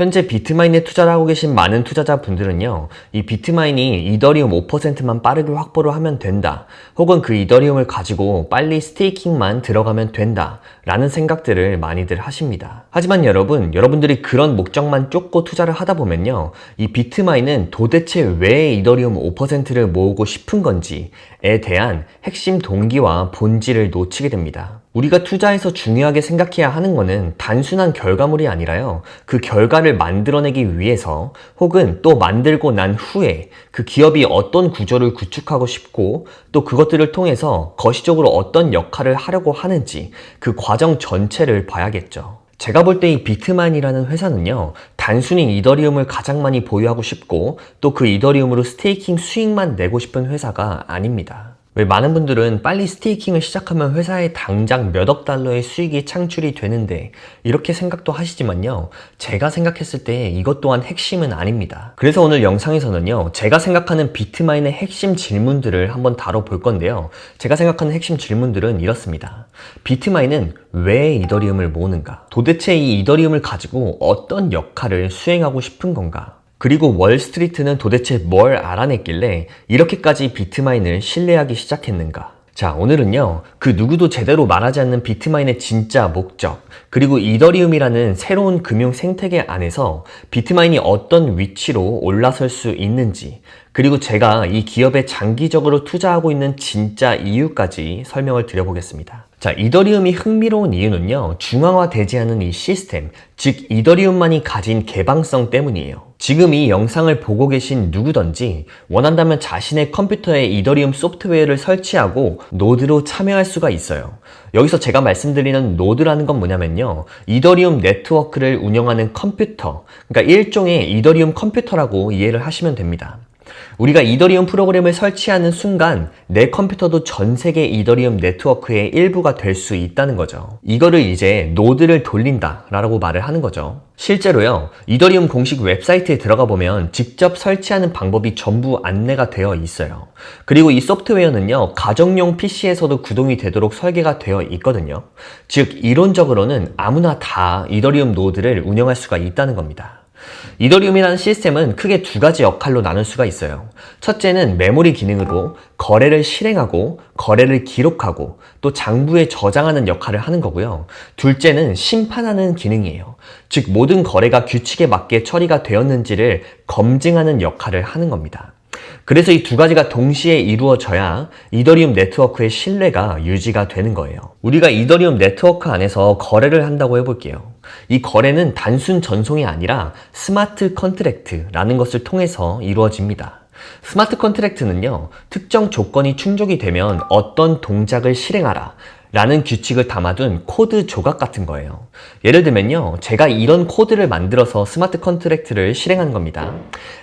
현재 비트마인에 투자를 하고 계신 많은 투자자분들은요, 이 비트마인이 이더리움 5%만 빠르게 확보를 하면 된다. 혹은 그 이더리움을 가지고 빨리 스테이킹만 들어가면 된다. 라는 생각들을 많이들 하십니다. 하지만 여러분, 여러분들이 그런 목적만 쫓고 투자를 하다 보면요, 이 비트마인은 도대체 왜 이더리움 5%를 모으고 싶은 건지에 대한 핵심 동기와 본질을 놓치게 됩니다. 우리가 투자에서 중요하게 생각해야 하는 것은 단순한 결과물이 아니라요. 그 결과를 만들어내기 위해서 혹은 또 만들고 난 후에 그 기업이 어떤 구조를 구축하고 싶고 또 그것들을 통해서 거시적으로 어떤 역할을 하려고 하는지 그 과정 전체를 봐야겠죠. 제가 볼 때 이 비트만이라는 회사는요, 단순히 이더리움을 가장 많이 보유하고 싶고 또 그 이더리움으로 스테이킹 수익만 내고 싶은 회사가 아닙니다. 왜 많은 분들은 빨리 스테이킹을 시작하면 회사에 당장 몇 억 달러의 수익이 창출이 되는데 이렇게 생각도 하시지만요. 제가 생각했을 때 이것 또한 핵심은 아닙니다. 그래서 오늘 영상에서는요. 제가 생각하는 비트마인의 핵심 질문들을 한번 다뤄볼 건데요. 제가 생각하는 핵심 질문들은 이렇습니다. 비트마인은 왜 이더리움을 모으는가? 도대체 이 이더리움을 가지고 어떤 역할을 수행하고 싶은 건가? 그리고 월스트리트는 도대체 뭘 알아냈길래 이렇게까지 비트마인을 신뢰하기 시작했는가? 자, 오늘은요, 그 누구도 제대로 말하지 않는 비트마인의 진짜 목적, 그리고 이더리움이라는 새로운 금융 생태계 안에서 비트마인이 어떤 위치로 올라설 수 있는지, 그리고 제가 이 기업에 장기적으로 투자하고 있는 진짜 이유까지 설명을 드려보겠습니다. 자, 이더리움이 흥미로운 이유는요, 중앙화되지 않은 이 시스템, 즉, 이더리움만이 가진 개방성 때문이에요. 지금 이 영상을 보고 계신 누구든지 원한다면 자신의 컴퓨터에 이더리움 소프트웨어를 설치하고 노드로 참여할 수가 있어요. 여기서 제가 말씀드리는 노드라는 건 뭐냐면요. 이더리움 네트워크를 운영하는 컴퓨터, 그러니까 일종의 이더리움 컴퓨터라고 이해를 하시면 됩니다. 우리가 이더리움 프로그램을 설치하는 순간 내 컴퓨터도 전 세계 이더리움 네트워크의 일부가 될 수 있다는 거죠. 이거를 이제 노드를 돌린다 라고 말을 하는 거죠. 실제로요, 이더리움 공식 웹사이트에 들어가 보면 직접 설치하는 방법이 전부 안내가 되어 있어요. 그리고 이 소프트웨어는요, 가정용 PC에서도 구동이 되도록 설계가 되어 있거든요. 즉, 이론적으로는 아무나 다 이더리움 노드를 운영할 수가 있다는 겁니다. 이더리움이라는 시스템은 크게 두 가지 역할로 나눌 수가 있어요. 첫째는 메모리 기능으로 거래를 실행하고 거래를 기록하고 또 장부에 저장하는 역할을 하는 거고요. 둘째는 심판하는 기능이에요. 즉 모든 거래가 규칙에 맞게 처리가 되었는지를 검증하는 역할을 하는 겁니다. 그래서 이 두 가지가 동시에 이루어져야 이더리움 네트워크의 신뢰가 유지가 되는 거예요. 우리가 이더리움 네트워크 안에서 거래를 한다고 해볼게요. 이 거래는 단순 전송이 아니라 스마트 컨트랙트라는 것을 통해서 이루어집니다. 스마트 컨트랙트는요, 특정 조건이 충족이 되면 어떤 동작을 실행하라. 라는 규칙을 담아둔 코드 조각 같은 거예요. 예를 들면요, 제가 이런 코드를 만들어서 스마트 컨트랙트를 실행한 겁니다.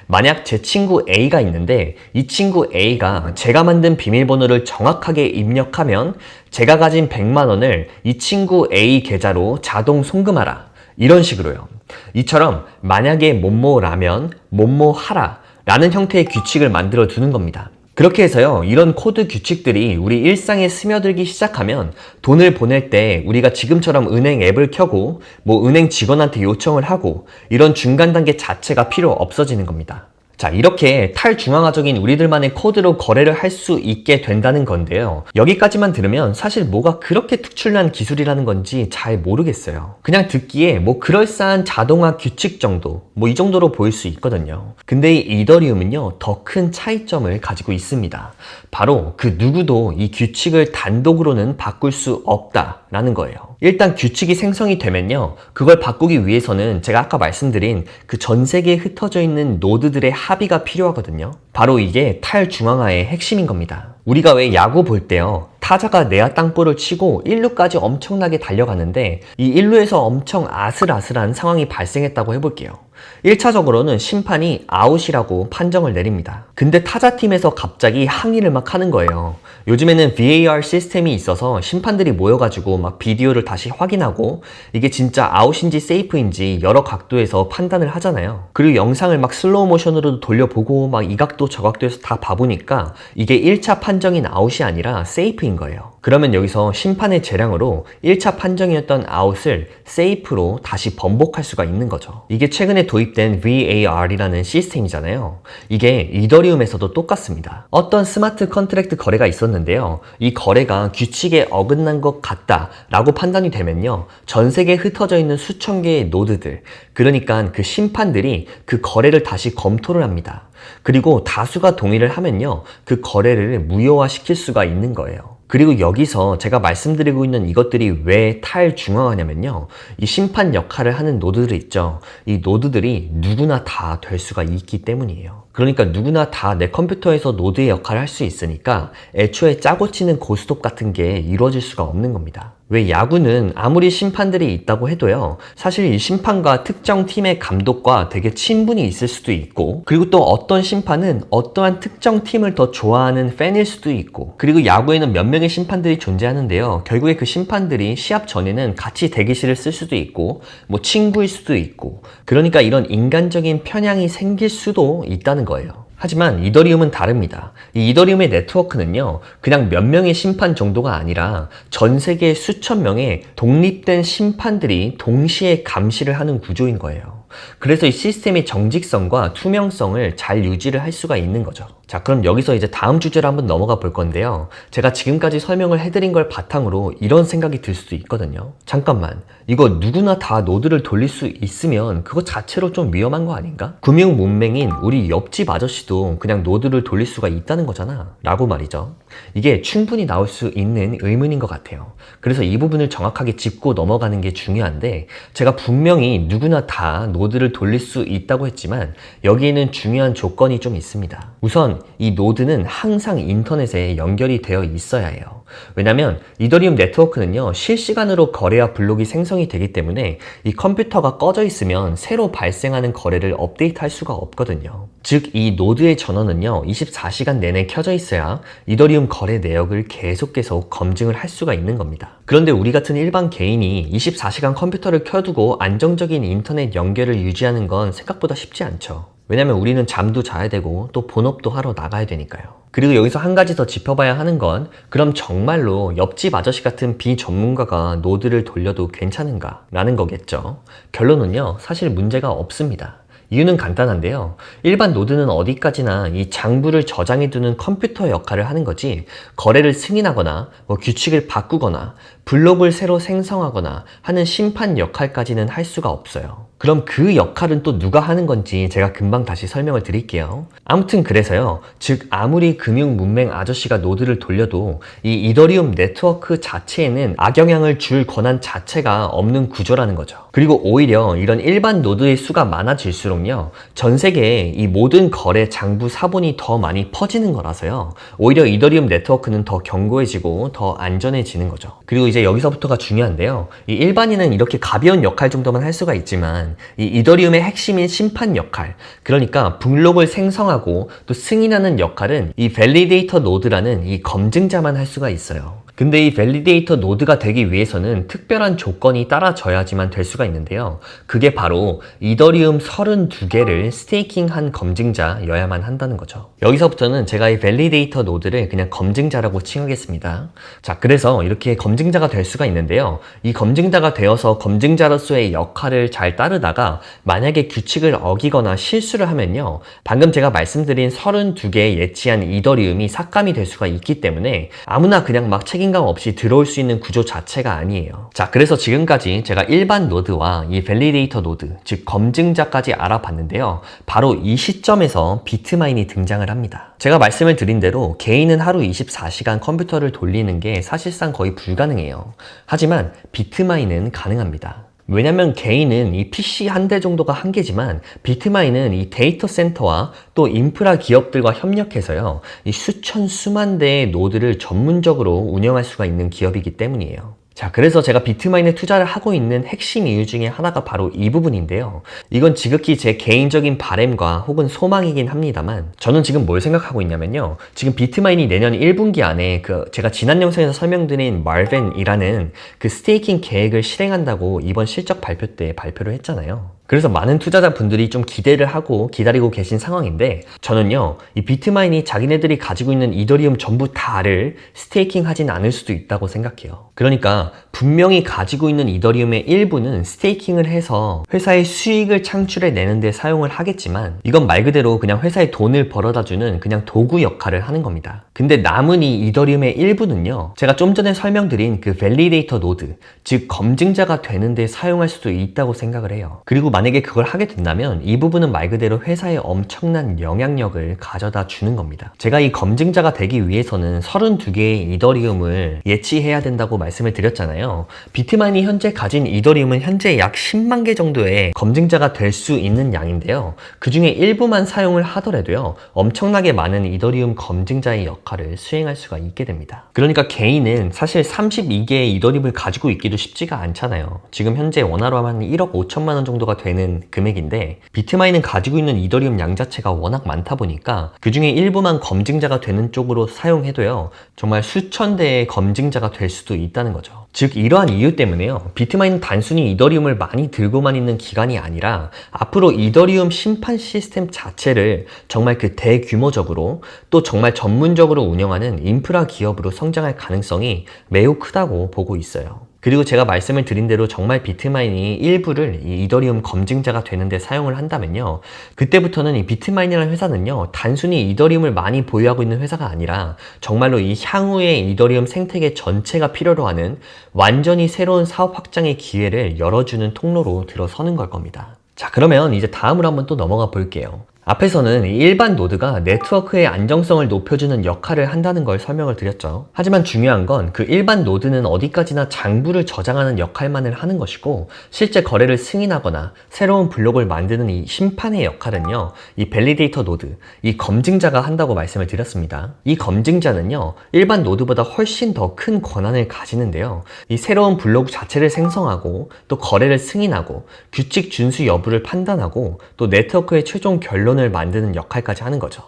만약 제 친구 A가 있는데 이 친구 A가 제가 만든 비밀번호를 정확하게 입력하면 제가 가진 100만 원을 이 친구 A 계좌로 자동 송금하라. 이런 식으로요. 이처럼 만약에 뭐뭐라면 뭐뭐하라 라는 형태의 규칙을 만들어 두는 겁니다. 그렇게 해서요, 이런 코드 규칙들이 우리 일상에 스며들기 시작하면 돈을 보낼 때 우리가 지금처럼 은행 앱을 켜고 뭐 은행 직원한테 요청을 하고 이런 중간 단계 자체가 필요 없어지는 겁니다. 자, 이렇게 탈중앙화적인 우리들만의 코드로 거래를 할 수 있게 된다는 건데요. 여기까지만 들으면 사실 뭐가 그렇게 특출난 기술이라는 건지 잘 모르겠어요. 그냥 듣기에 뭐 그럴싸한 자동화 규칙 정도, 뭐 이 정도로 보일 수 있거든요. 근데 이 이더리움은요, 더 큰 차이점을 가지고 있습니다. 바로 그 누구도 이 규칙을 단독으로는 바꿀 수 없다라는 거예요. 일단 규칙이 생성이 되면요. 그걸 바꾸기 위해서는 제가 아까 말씀드린 그 전 세계에 흩어져 있는 노드들의 합의가 필요하거든요. 바로 이게 탈중앙화의 핵심인 겁니다. 우리가 왜 야구 볼 때요. 타자가 내야 땅볼을 치고 1루까지 엄청나게 달려가는데 이 1루에서 엄청 아슬아슬한 상황이 발생했다고 해볼게요. 1차적으로는 심판이 아웃이라고 판정을 내립니다. 근데 타자팀에서 갑자기 항의를 막 하는 거예요. 요즘에는 VAR 시스템이 있어서 심판들이 모여가지고 막 비디오를 다시 확인하고 이게 진짜 아웃인지 세이프인지 여러 각도에서 판단을 하잖아요. 그리고 영상을 막 슬로우 모션으로 돌려보고 막 이 각도 저 각도에서 다 봐보니까 이게 1차 판정인 아웃이 아니라 세이프인 거예요. 그러면 여기서 심판의 재량으로 1차 판정이었던 아웃을 세이프로 다시 번복할 수가 있는 거죠. 이게 최근에 도입된 VAR이라는 시스템이잖아요. 이게 이더리움에서도 똑같습니다. 어떤 스마트 컨트랙트 거래가 있었는데요. 이 거래가 규칙에 어긋난 것 같다 라고 판단이 되면요. 전 세계에 흩어져 있는 수천 개의 노드들, 그러니까 그 심판들이 그 거래를 다시 검토를 합니다. 그리고 다수가 동의를 하면요. 그 거래를 무효화시킬 수가 있는 거예요. 그리고 여기서 제가 말씀드리고 있는 이것들이 왜 탈중앙하냐면요. 이 심판 역할을 하는 노드들 있죠. 이 노드들이 누구나 다 될 수가 있기 때문이에요. 그러니까 누구나 다 내 컴퓨터에서 노드의 역할을 할 수 있으니까 애초에 짜고 치는 고스톱 같은 게 이루어질 수가 없는 겁니다. 왜 야구는 아무리 심판들이 있다고 해도요, 사실 이 심판과 특정 팀의 감독과 되게 친분이 있을 수도 있고, 그리고 또 어떤 심판은 어떠한 특정 팀을 더 좋아하는 팬일 수도 있고, 그리고 야구에는 몇 명의 심판들이 존재하는데요, 결국에 그 심판들이 시합 전에는 같이 대기실을 쓸 수도 있고, 뭐 친구일 수도 있고, 그러니까 이런 인간적인 편향이 생길 수도 있다는 거예요. 하지만 이더리움은 다릅니다. 이 이더리움의 네트워크는요, 그냥 몇 명의 심판 정도가 아니라 전 세계 수천 명의 독립된 심판들이 동시에 감시를 하는 구조인 거예요. 그래서 이 시스템의 정직성과 투명성을 잘 유지를 할 수가 있는 거죠. 자, 그럼 여기서 이제 다음 주제로 한번 넘어가 볼 건데요. 제가 지금까지 설명을 해드린 걸 바탕으로 이런 생각이 들 수도 있거든요. 잠깐만, 이거 누구나 다 노드를 돌릴 수 있으면 그거 자체로 좀 위험한 거 아닌가? 금융 문맹인 우리 옆집 아저씨도 그냥 노드를 돌릴 수가 있다는 거잖아. 라고 말이죠. 이게 충분히 나올 수 있는 의문인 것 같아요. 그래서 이 부분을 정확하게 짚고 넘어가는 게 중요한데 제가 분명히 누구나 다 노드를 돌릴 수 있다고 했지만 여기에는 중요한 조건이 좀 있습니다. 우선 이 노드는 항상 인터넷에 연결이 되어 있어야 해요. 왜냐면 이더리움 네트워크는요 실시간으로 거래와 블록이 생성이 되기 때문에 이 컴퓨터가 꺼져 있으면 새로 발생하는 거래를 업데이트할 수가 없거든요. 즉 이 노드의 전원은요 24시간 내내 켜져 있어야 이더리움 거래 내역을 계속 계속 검증을 할 수가 있는 겁니다. 그런데 우리 같은 일반 개인이 24시간 컴퓨터를 켜두고 안정적인 인터넷 연결을 유지하는 건 생각보다 쉽지 않죠. 왜냐면 우리는 잠도 자야 되고 또 본업도 하러 나가야 되니까요. 그리고 여기서 한 가지 더 짚어봐야 하는 건 그럼 정말로 옆집 아저씨 같은 비전문가가 노드를 돌려도 괜찮은가? 라는 거겠죠. 결론은요, 사실 문제가 없습니다. 이유는 간단한데요. 일반 노드는 어디까지나 이 장부를 저장해두는 컴퓨터 역할을 하는 거지 거래를 승인하거나 뭐 규칙을 바꾸거나 블록을 새로 생성하거나 하는 심판 역할까지는 할 수가 없어요. 그럼 그 역할은 또 누가 하는 건지 제가 금방 다시 설명을 드릴게요. 아무튼 그래서요. 즉 아무리 금융 문맹 아저씨가 노드를 돌려도 이 이더리움 네트워크 자체에는 악영향을 줄 권한 자체가 없는 구조라는 거죠. 그리고 오히려 이런 일반 노드의 수가 많아질수록요. 전 세계에 이 모든 거래 장부 사본이 더 많이 퍼지는 거라서요. 오히려 이더리움 네트워크는 더 견고해지고 더 안전해지는 거죠. 그리고 이제 여기서부터가 중요한데요. 이 일반인은 이렇게 가벼운 역할 정도만 할 수가 있지만 이 이더리움의 핵심인 심판 역할, 그러니까 블록을 생성하고 또 승인하는 역할은 이 밸리데이터 노드라는 이 검증자만 할 수가 있어요. 근데 이 밸리데이터 노드가 되기 위해서는 특별한 조건이 따라져야지만 될 수가 있는데요. 그게 바로 이더리움 32개를 스테이킹한 검증자여야만 한다는 거죠. 여기서부터는 제가 이 밸리데이터 노드를 그냥 검증자라고 칭하겠습니다. 자, 그래서 이렇게 검증자가 될 수가 있는데요. 이 검증자가 되어서 검증자로서의 역할을 잘 따르다가 만약에 규칙을 어기거나 실수를 하면요. 방금 제가 말씀드린 32개의 예치한 이더리움이 삭감이 될 수가 있기 때문에 아무나 그냥 막 책임 책임감 없이 들어올 수 있는 구조 자체가 아니에요. 자, 그래서 지금까지 제가 일반 노드와 이 밸리데이터 노드, 즉 검증자까지 알아봤는데요. 바로 이 시점에서 비트마인이 등장을 합니다. 제가 말씀을 드린 대로 개인은 하루 24시간 컴퓨터를 돌리는 게 사실상 거의 불가능해요. 하지만 비트마인은 가능합니다. 왜냐면 개인은 이 PC 한 대 정도가 한계지만 비트마인은 이 데이터 센터와 또 인프라 기업들과 협력해서요. 이 수천 수만 대의 노드를 전문적으로 운영할 수가 있는 기업이기 때문이에요. 자, 그래서 제가 비트마인에 투자를 하고 있는 핵심 이유 중에 하나가 바로 이 부분인데요. 이건 지극히 제 개인적인 바램과 혹은 소망이긴 합니다만, 저는 지금 뭘 생각하고 있냐면요. 지금 비트마인이 내년 1분기 안에 그 제가 지난 영상에서 설명드린 말벤이라는 그 스테이킹 계획을 실행한다고 이번 실적 발표 때 발표를 했잖아요. 그래서 많은 투자자분들이 좀 기대를 하고 기다리고 계신 상황인데 저는요 이 비트마인이 자기네들이 가지고 있는 이더리움 전부 다를 스테이킹 하진 않을 수도 있다고 생각해요. 그러니까 분명히 가지고 있는 이더리움의 일부는 스테이킹을 해서 회사의 수익을 창출해 내는 데 사용을 하겠지만 이건 말 그대로 그냥 회사에 돈을 벌어다 주는 그냥 도구 역할을 하는 겁니다. 근데 남은 이 이더리움의 일부는요 제가 좀 전에 설명드린 그 밸리데이터 노드 즉 검증자가 되는 데 사용할 수도 있다고 생각을 해요. 그리고 만약에 그걸 하게 된다면 이 부분은 말 그대로 회사에 엄청난 영향력을 가져다 주는 겁니다. 제가 이 검증자가 되기 위해서는 32개의 이더리움을 예치해야 된다고 말씀을 드렸잖아요. 비트마인이 현재 가진 이더리움은 현재 약 10만 개 정도의 검증자가 될 수 있는 양인데요. 그 중에 일부만 사용을 하더라도요. 엄청나게 많은 이더리움 검증자의 역할을 수행할 수가 있게 됩니다. 그러니까 개인은 사실 32개의 이더리움을 가지고 있기도 쉽지가 않잖아요. 지금 현재 원화로 하면 1억 5천만 원 정도가 되는 금액인데 비트마인은 가지고 있는 이더리움 양 자체가 워낙 많다 보니까 그 중에 일부만 검증자가 되는 쪽으로 사용해도요. 정말 수천 대의 검증자가 될 수도 있다는 거죠. 즉 이러한 이유 때문에요. 비트마인은 단순히 이더리움을 많이 들고만 있는 기관이 아니라 앞으로 이더리움 심판 시스템 자체를 정말 그 대규모적으로 또 정말 전문적으로 운영하는 인프라 기업으로 성장할 가능성이 매우 크다고 보고 있어요. 그리고 제가 말씀을 드린 대로 정말 비트마인이 일부를 이 이더리움 검증자가 되는데 사용을 한다면요. 그때부터는 이 비트마인이라는 회사는요. 단순히 이더리움을 많이 보유하고 있는 회사가 아니라 정말로 이 향후의 이더리움 생태계 전체가 필요로 하는 완전히 새로운 사업 확장의 기회를 열어주는 통로로 들어서는 걸 겁니다. 자, 그러면 이제 다음으로 한번 또 넘어가 볼게요. 앞에서는 일반 노드가 네트워크의 안정성을 높여주는 역할을 한다는 걸 설명을 드렸죠. 하지만 중요한 건 그 일반 노드는 어디까지나 장부를 저장하는 역할만을 하는 것이고 실제 거래를 승인하거나 새로운 블록을 만드는 이 심판의 역할은요. 이 밸리데이터 노드, 이 검증자가 한다고 말씀을 드렸습니다. 이 검증자는요. 일반 노드보다 훨씬 더 큰 권한을 가지는데요. 이 새로운 블록 자체를 생성하고 또 거래를 승인하고 규칙 준수 여부를 판단하고 또 네트워크의 최종 결론 결론을 만드는 역할까지 하는 거죠.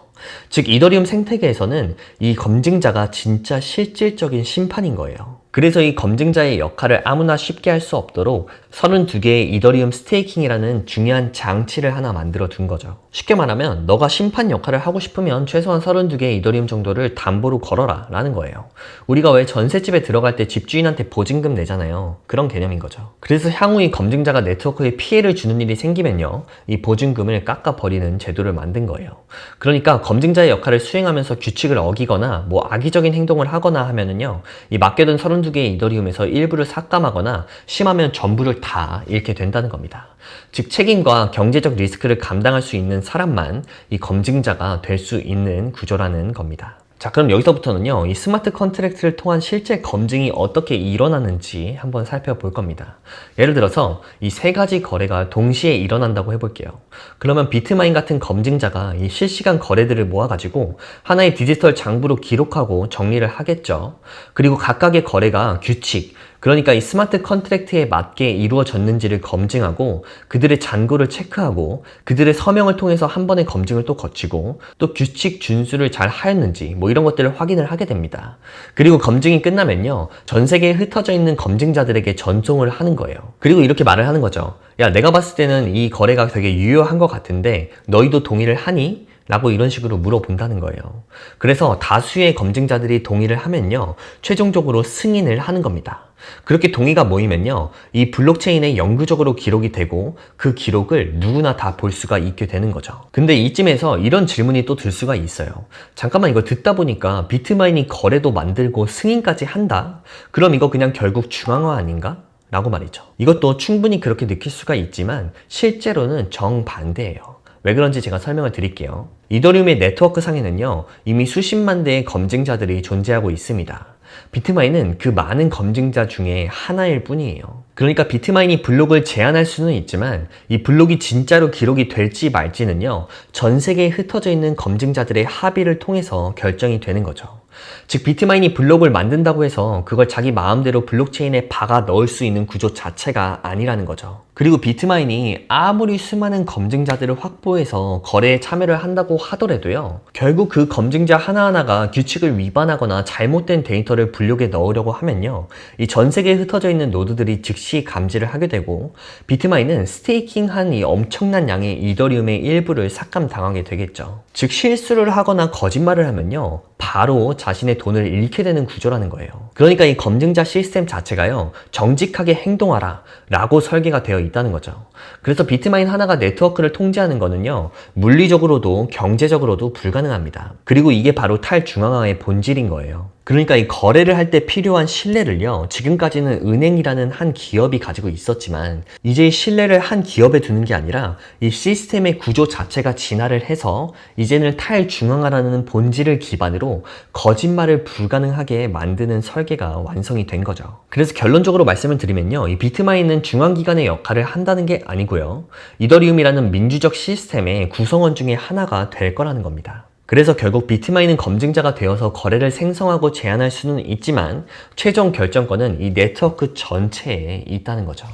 즉 이더리움 생태계에서는 이 검증자가 진짜 실질적인 심판인 거예요. 그래서 이 검증자의 역할을 아무나 쉽게 할 수 없도록 32개의 이더리움 스테이킹이라는 중요한 장치를 하나 만들어 둔 거죠. 쉽게 말하면 너가 심판 역할을 하고 싶으면 최소한 32개의 이더리움 정도를 담보로 걸어라 라는 거예요. 우리가 왜 전셋집에 들어갈 때 집주인한테 보증금 내잖아요. 그런 개념인 거죠. 그래서 향후 이 검증자가 네트워크에 피해를 주는 일이 생기면요. 이 보증금을 깎아버리는 제도를 만든 거예요. 그러니까 검증자의 역할을 수행하면서 규칙을 어기거나 뭐 악의적인 행동을 하거나 하면은요. 이 맡겨둔 32 개의 이더리움에서 일부를 삭감하거나 심하면 전부를 다 잃게 된다는 겁니다. 즉 책임과 경제적 리스크를 감당할 수 있는 사람만 이 검증자가 될 수 있는 구조라는 겁니다. 자 그럼 여기서부터는요 이 스마트 컨트랙트를 통한 실제 검증이 어떻게 일어나는지 한번 살펴볼 겁니다. 예를 들어서 이 세 가지 거래가 동시에 일어난다고 해볼게요. 그러면 비트마인 같은 검증자가 이 실시간 거래들을 모아 가지고 하나의 디지털 장부로 기록하고 정리를 하겠죠. 그리고 각각의 거래가 규칙 그러니까 이 스마트 컨트랙트에 맞게 이루어졌는지를 검증하고 그들의 잔고를 체크하고 그들의 서명을 통해서 한 번의 검증을 또 거치고 또 규칙 준수를 잘 하였는지 뭐 이런 것들을 확인을 하게 됩니다. 그리고 검증이 끝나면요. 전 세계에 흩어져 있는 검증자들에게 전송을 하는 거예요. 그리고 이렇게 말을 하는 거죠. 야, 내가 봤을 때는 이 거래가 되게 유효한 것 같은데 너희도 동의를 하니? 라고 이런 식으로 물어본다는 거예요. 그래서 다수의 검증자들이 동의를 하면요. 최종적으로 승인을 하는 겁니다. 그렇게 동의가 모이면요. 이 블록체인에 영구적으로 기록이 되고 그 기록을 누구나 다 볼 수가 있게 되는 거죠. 근데 이쯤에서 이런 질문이 또 들 수가 있어요. 잠깐만 이거 듣다 보니까 비트마인이 거래도 만들고 승인까지 한다? 그럼 이거 그냥 결국 중앙화 아닌가? 라고 말이죠. 이것도 충분히 그렇게 느낄 수가 있지만 실제로는 정반대예요. 왜 그런지 제가 설명을 드릴게요. 이더리움의 네트워크 상에는요, 이미 수십만 대의 검증자들이 존재하고 있습니다. 비트마인은 그 많은 검증자 중에 하나일 뿐이에요. 그러니까 비트마인이 블록을 제한할 수는 있지만 이 블록이 진짜로 기록이 될지 말지는요, 전 세계에 흩어져 있는 검증자들의 합의를 통해서 결정이 되는 거죠. 즉 비트마인이 블록을 만든다고 해서 그걸 자기 마음대로 블록체인에 박아 넣을 수 있는 구조 자체가 아니라는 거죠. 그리고 비트마인이 아무리 수많은 검증자들을 확보해서 거래에 참여를 한다고 하더라도요. 결국 그 검증자 하나하나가 규칙을 위반하거나 잘못된 데이터를 블록에 넣으려고 하면요. 이 전 세계에 흩어져 있는 노드들이 즉시 감지를 하게 되고 비트마인은 스테이킹한 이 엄청난 양의 이더리움의 일부를 삭감당하게 되겠죠. 즉 실수를 하거나 거짓말을 하면요. 바로 자신의 돈을 잃게 되는 구조라는 거예요. 그러니까 이 검증자 시스템 자체가요, 정직하게 행동하라 라고 설계가 되어 있 다는 거죠. 그래서 비트마인 하나가 네트워크를 통제하는 거는요, 물리적으로도 경제적으로도 불가능합니다. 그리고 이게 바로 탈중앙화의 본질인 거예요. 그러니까 이 거래를 할 때 필요한 신뢰를요, 지금까지는 은행이라는 한 기업이 가지고 있었지만, 이제 이 신뢰를 한 기업에 두는 게 아니라, 이 시스템의 구조 자체가 진화를 해서, 이제는 탈중앙화라는 본질을 기반으로 거짓말을 불가능하게 만드는 설계가 완성이 된 거죠. 그래서 결론적으로 말씀을 드리면요, 이 비트마인은 중앙기관의 역할을 한다는 게 아니고요, 이더리움이라는 민주적 시스템의 구성원 중에 하나가 될 거라는 겁니다. 그래서 결국 비트마인은 검증자가 되어서 거래를 생성하고 제한할 수는 있지만 최종 결정권은 이 네트워크 전체에 있다는 거죠.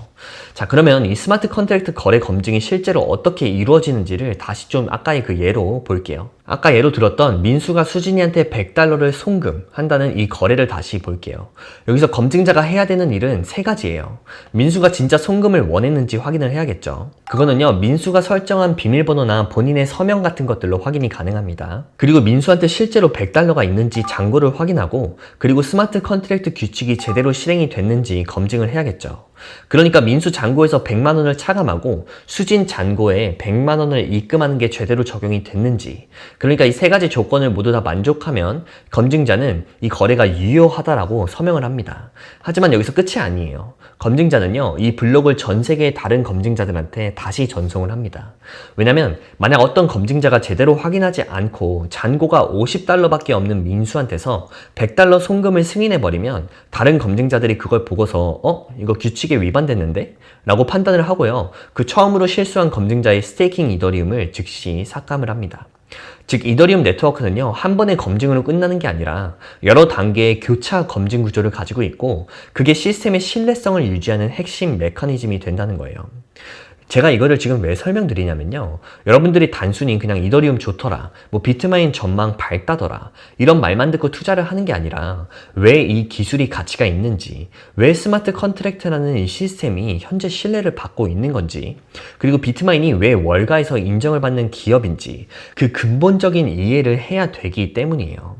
자 그러면 이 스마트 컨트랙트 거래 검증이 실제로 어떻게 이루어지는지를 다시 좀 아까의 그 예로 볼게요. 아까 예로 들었던 민수가 수진이한테 100달러를 송금 한다는 이 거래를 다시 볼게요. 여기서 검증자가 해야 되는 일은 세 가지예요. 민수가 진짜 송금을 원했는지 확인을 해야겠죠. 그거는요, 민수가 설정한 비밀번호나 본인의 서명 같은 것들로 확인이 가능합니다. 그리고 민수한테 실제로 100달러가 있는지 잔고를 확인하고, 그리고 스마트 컨트랙트 규칙이 제대로 실행이 됐는지 검증을 해야겠죠. 그러니까 민수 잔고에서 100만 원을 차감하고 수진 잔고에 100만 원을 입금하는 게 제대로 적용이 됐는지 그러니까 이 세 가지 조건을 모두 다 만족하면 검증자는 이 거래가 유효하다라고 서명을 합니다. 하지만 여기서 끝이 아니에요. 검증자는요, 이 블록을 전 세계의 다른 검증자들한테 다시 전송을 합니다. 왜냐면, 만약 어떤 검증자가 제대로 확인하지 않고 잔고가 50달러밖에 없는 민수한테서 100달러 송금을 승인해버리면, 다른 검증자들이 그걸 보고서, 어? 이거 규칙 에 위반됐는데? 라고 판단을 하고요. 그 처음으로 실수한 검증자의 스테이킹 이더리움을 즉시 삭감을 합니다. 즉 이더리움 네트워크는요 한 번의 검증으로 끝나는 게 아니라 여러 단계의 교차 검증 구조를 가지고 있고 그게 시스템의 신뢰성을 유지하는 핵심 메커니즘이 된다는 거예요. 제가 이거를 지금 왜 설명드리냐면요. 여러분들이 단순히 그냥 이더리움 좋더라, 뭐 비트마인 전망 밝다더라, 이런 말만 듣고 투자를 하는 게 아니라 왜 이 기술이 가치가 있는지, 왜 스마트 컨트랙트라는 이 시스템이 현재 신뢰를 받고 있는 건지, 그리고 비트마인이 왜 월가에서 인정을 받는 기업인지 그 근본적인 이해를 해야 되기 때문이에요.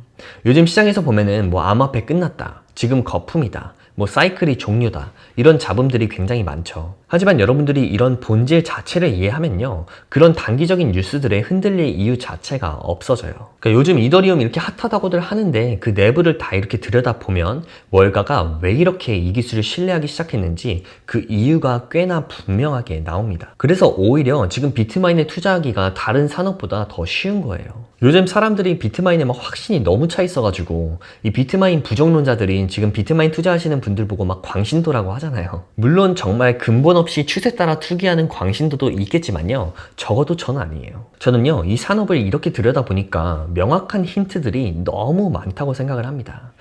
요즘 시장에서 보면은 뭐 암호화폐 끝났다, 지금 거품이다, 뭐 사이클이 종료다, 이런 잡음들이 굉장히 많죠. 하지만 여러분들이 이런 본질 자체를 이해하면요. 그런 단기적인 뉴스들에 흔들릴 이유 자체가 없어져요. 그러니까 요즘 이더리움 이렇게 핫하다고들 하는데 그 내부를 다 이렇게 들여다보면 월가가 왜 이렇게 이 기술을 신뢰하기 시작했는지 그 이유가 꽤나 분명하게 나옵니다. 그래서 오히려 지금 비트마인에 투자하기가 다른 산업보다 더 쉬운 거예요. 요즘 사람들이 비트마인에 막 확신이 너무 차 있어가지고 이 비트마인 부정론자들이 지금 비트마인 투자하시는 분들 보고 막 광신도라고 하잖아요. 물론 정말 근본 없이 추세 따라 투기하는 광신도도 있겠지만요. 적어도 저는 아니에요. 저는요, 이 산업을 이렇게 들여다보니까 명확한 힌트들이 너무 많다고 생각을 합니다.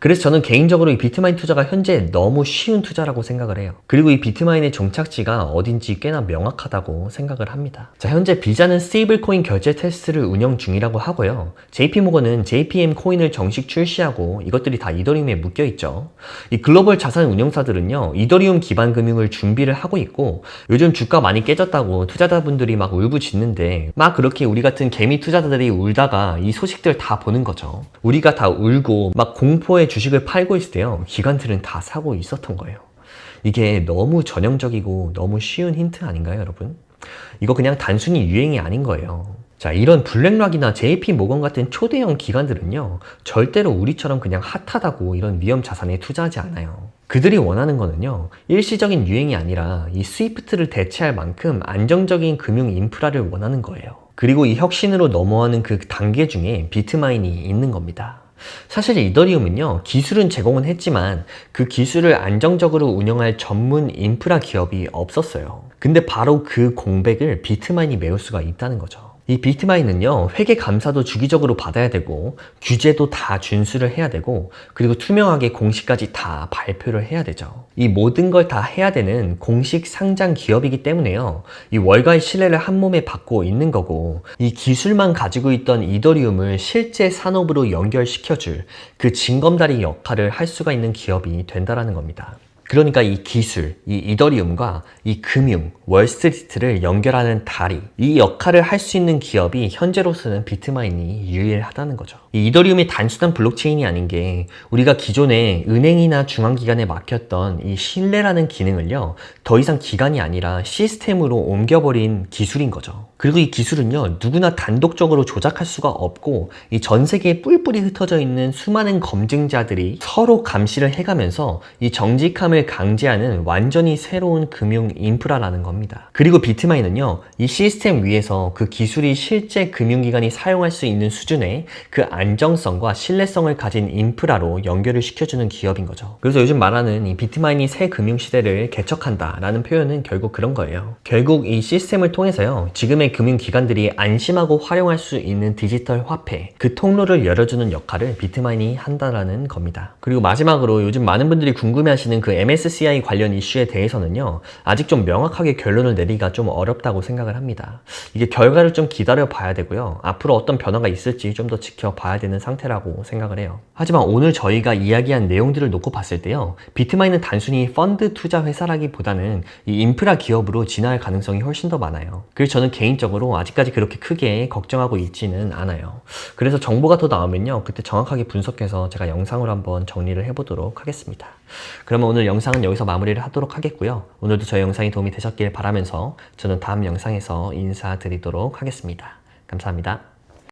그래서 저는 개인적으로 이 비트마인 투자가 현재 너무 쉬운 투자라고 생각을 해요. 그리고 이 비트마인의 종착지가 어딘지 꽤나 명확하다고 생각을 합니다. 자, 현재 비자는 스테이블 코인 결제 테스트를 운영 중이라고 하고요. JP모건은 JPM 코인을 정식 출시하고 이것들이 다 이더리움에 묶여 있죠. 이 글로벌 자산 운용사들은요, 이더리움 기반 금융을 준비를 하고 있고 요즘 주가 많이 깨졌다고 투자자분들이 막 울부짖는데 막 그렇게 우리 같은 개미 투자자들이 울다가 이 소식들 다 보는 거죠. 우리가 다 울고 막 공포에 주식을 팔고 있을 때요. 기관들은 다 사고 있었던 거예요. 이게 너무 전형적이고 너무 쉬운 힌트 아닌가요, 여러분? 이거 그냥 단순히 유행이 아닌 거예요. 자, 이런 블랙락이나 JP 모건 같은 초대형 기관들은요, 절대로 우리처럼 그냥 핫하다고 이런 위험 자산에 투자하지 않아요. 그들이 원하는 거는요, 일시적인 유행이 아니라 이 스위프트를 대체할 만큼 안정적인 금융 인프라를 원하는 거예요. 그리고 이 혁신으로 넘어가는 그 단계 중에 비트마인이 있는 겁니다. 사실 이더리움은요, 기술은 제공은 했지만 그 기술을 안정적으로 운영할 전문 인프라 기업이 없었어요. 근데 바로 그 공백을 비트마인이 메울 수가 있다는 거죠. 이 비트마인은요, 회계 감사도 주기적으로 받아야 되고, 규제도 다 준수를 해야 되고, 그리고 투명하게 공시까지 다 발표를 해야 되죠. 이 모든 걸 다 해야 되는 공식 상장 기업이기 때문에요. 이 월가의 신뢰를 한 몸에 받고 있는 거고, 이 기술만 가지고 있던 이더리움을 실제 산업으로 연결시켜줄 그 징검다리 역할을 할 수가 있는 기업이 된다라는 겁니다. 그러니까 이 기술, 이 이더리움과 이 금융, 월스트리트를 연결하는 다리, 이 역할을 할 수 있는 기업이 현재로서는 비트마인이 유일하다는 거죠. 이 이더리움이 단순한 블록체인이 아닌 게 우리가 기존에 은행이나 중앙기관에 맡겼던 이 신뢰라는 기능을요, 더 이상 기관이 아니라 시스템으로 옮겨버린 기술인 거죠. 그리고 이 기술은요, 누구나 단독적으로 조작할 수가 없고, 이 전 세계에 뿔뿔이 흩어져 있는 수많은 검증자들이 서로 감시를 해가면서 이 정직함을 강제하는 완전히 새로운 금융 인프라라는 겁니다. 그리고 비트마인은요, 이 시스템 위에서 그 기술이 실제 금융기관이 사용할 수 있는 수준의 그 안정성과 신뢰성을 가진 인프라로 연결을 시켜주는 기업인 거죠. 그래서 요즘 말하는 이 비트마인이 새 금융 시대를 개척한다라는 표현은 결국 그런 거예요. 결국 이 시스템을 통해서요, 지금의 금융기관들이 안심하고 활용할 수 있는 디지털 화폐, 그 통로를 열어주는 역할을 비트마인이 한다라는 겁니다. 그리고 마지막으로 요즘 많은 분들이 궁금해하시는 그 MSCI 관련 이슈에 대해서는요, 아직 좀 명확하게 결론을 내리기가 좀 어렵다고 생각을 합니다. 이게 결과를 좀 기다려 봐야 되고요. 앞으로 어떤 변화가 있을지 좀 더 지켜봐야 되는 상태라고 생각을 해요. 하지만 오늘 저희가 이야기한 내용들을 놓고 봤을 때요, 비트마인은 단순히 펀드 투자 회사라기보다는 이 인프라 기업으로 진화할 가능성이 훨씬 더 많아요. 그래서 저는 개인적으로 아직까지 그렇게 크게 걱정하고 있지는 않아요. 그래서 정보가 더 나오면요, 그때 정확하게 분석해서 제가 영상으로 한번 정리를 해보도록 하겠습니다. 그러면 오늘 영상은 여기서 마무리를 하도록 하겠고요. 오늘도 저희 영상이 도움이 되셨길 바라면서 저는 다음 영상에서 인사드리도록 하겠습니다. 감사합니다.